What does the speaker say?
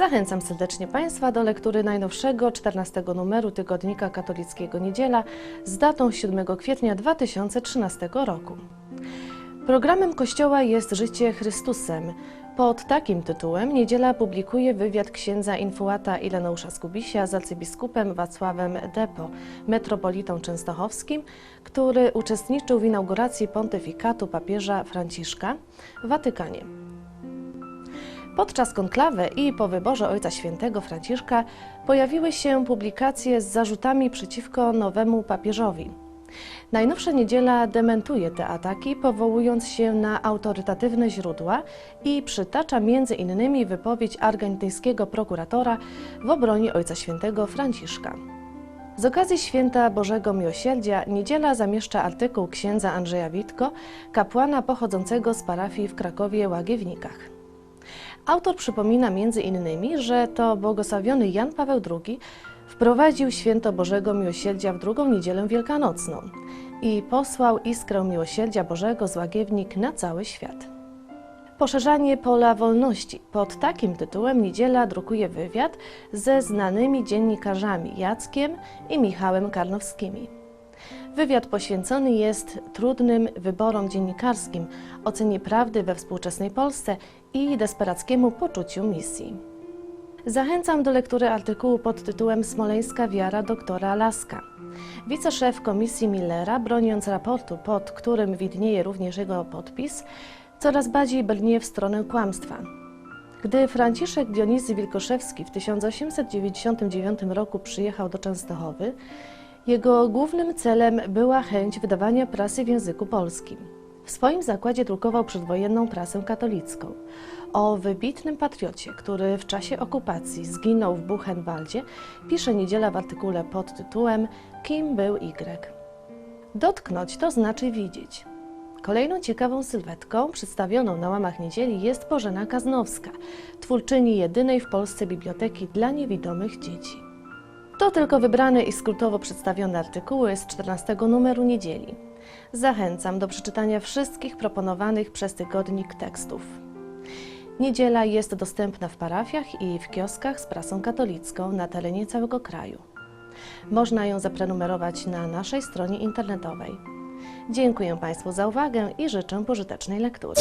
Zachęcam serdecznie Państwa do lektury najnowszego 14 numeru tygodnika katolickiego Niedziela z datą 7 kwietnia 2013 roku. Programem Kościoła jest Życie Chrystusem. Pod takim tytułem Niedziela publikuje wywiad księdza infuata Ileneusza Skubisia z arcybiskupem Wacławem Depo, metropolitą częstochowskim, który uczestniczył w inauguracji pontyfikatu papieża Franciszka w Watykanie. Podczas konklawy i po wyborze Ojca Świętego Franciszka pojawiły się publikacje z zarzutami przeciwko nowemu papieżowi. Najnowsza niedziela dementuje te ataki, powołując się na autorytatywne źródła i przytacza między innymi wypowiedź argentyńskiego prokuratora w obronie Ojca Świętego Franciszka. Z okazji Święta Bożego Miłosierdzia niedziela zamieszcza artykuł księdza Andrzeja Witko, kapłana pochodzącego z parafii w Krakowie Łagiewnikach. Autor przypomina między innymi, że to błogosławiony Jan Paweł II wprowadził święto Bożego Miłosierdzia w drugą niedzielę wielkanocną i posłał iskrę miłosierdzia Bożego z Łagiewnik na cały świat. Poszerzanie pola wolności. Pod takim tytułem Niedziela drukuje wywiad ze znanymi dziennikarzami Jackiem i Michałem Karnowskimi. Wywiad poświęcony jest trudnym wyborom dziennikarskim, ocenie prawdy we współczesnej Polsce i desperackiemu poczuciu misji. Zachęcam do lektury artykułu pod tytułem Smoleńska wiara doktora Laska. Wiceszef Komisji Millera, broniąc raportu, pod którym widnieje również jego podpis, coraz bardziej brnie w stronę kłamstwa. Gdy Franciszek Dionizy Wilkoszewski w 1899 roku przyjechał do Częstochowy, jego głównym celem była chęć wydawania prasy w języku polskim. W swoim zakładzie drukował przedwojenną prasę katolicką. O wybitnym patriocie, który w czasie okupacji zginął w Buchenwaldzie, pisze niedziela w artykule pod tytułem Kim był Y? Dotknąć to znaczy widzieć. Kolejną ciekawą sylwetką przedstawioną na łamach niedzieli jest Bożena Kaznowska, twórczyni jedynej w Polsce biblioteki dla niewidomych dzieci. To tylko wybrane i skrótowo przedstawione artykuły z 14 numeru niedzieli. Zachęcam do przeczytania wszystkich proponowanych przez tygodnik tekstów. Niedziela jest dostępna w parafiach i w kioskach z prasą katolicką na terenie całego kraju. Można ją zaprenumerować na naszej stronie internetowej. Dziękuję Państwu za uwagę i życzę pożytecznej lektury.